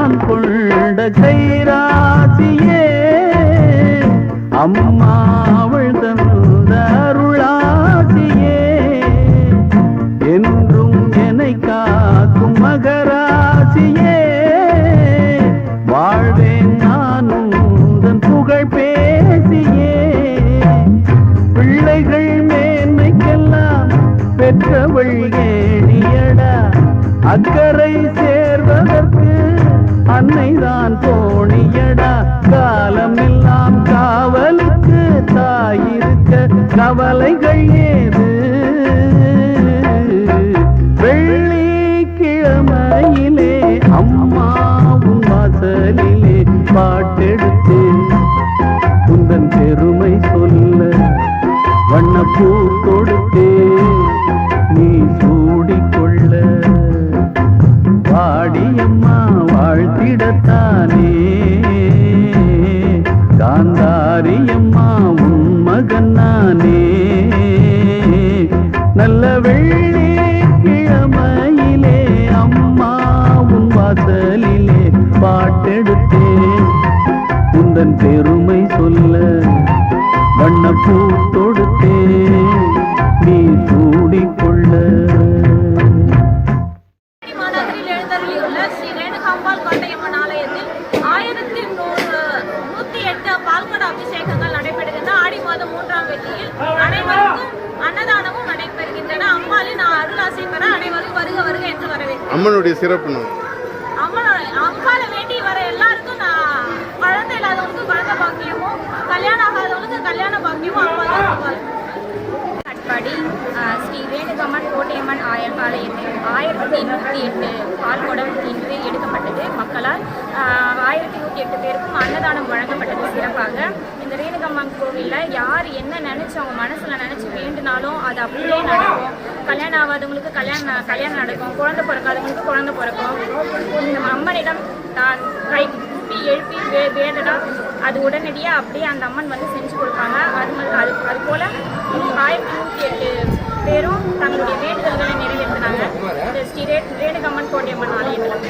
நான் கொண்ட கைராசியே அம்மாவள் தந்த அருளாசியே. என்றும் என்னை காக்கும் மகராசியே வாழ்வேன் நானும் தன் புகழ் பேசியே. பிள்ளைகள் மேன்மைக்கெல்லாம் பெற்றவள் ஏழியடா அக்கறை கவலைகள் ஏது? வெள்ளிக்கிழமையிலே அம்மாவும் வாசலிலே பாட்டெடுத்து குந்தன் பெருமை சொல்ல வண்ணப்பூ கொடுத்து நீ சூடிக்கொள்ள. பாடியம்மா வாழ்த்திடத்தானே. காந்தாரியம்மா உந்தன் பெருமை சொல்ல வண்ணப்பூ தொடுத்தே நீ சூடிக்கொள்ள அபிஷேகங்கள் நடைபெறுகின்றன. ஆடி மாதம் மூன்றாம் வெள்ளியில் அனைவருக்கும் அன்னதானமும் நடைபெறுகின்றன. அம்மாளின் அருளாசை பெற அனைவரும் வருக வருக என்று வரவேற்கிறேன் அம்மனுடைய சிறப்பு ஸ்ரீ கோட்டையம்மன் ஆய ஆலயத்தில் ஆயிரத்தி எண்ணூற்றி எட்டு பால்குடம் இன்று எடுக்கப்பட்டது. மக்களால் ஆயிரத்தி நூற்றி எட்டு பேருக்கும் அன்னதானம் வழங்கப்பட்டது சிறப்பாக. இந்த ரேணுகம்மன் கோவிலில் யார் என்ன நினச்சி அவங்க மனசில் நினச்சி வேண்டுனாலும் அது அப்படியே நடக்கும். கல்யாணம் ஆகாதவங்களுக்கு கல்யாணம் கல்யாணம் நடக்கும். குழந்தை பிறக்காதவங்களுக்கு குழந்தை பிறக்கும். இந்த அம்மனிடம் தான் கை கூப்பி எழுப்பி வே வேண்டனா அது உடனடியாக அப்படியே அந்த அம்மன் வந்து செஞ்சு கொடுப்பாங்க. அது அது அது போல் ஆயிரத்தி நூற்றி எட்டு பேரும் தங்களுடைய வேண்டுதல்களை நிறைவேற்றினாங்க. ஸ்ரீ ரேணுகம்மன் கோட்டையம்மன் ஆலயத்தில்.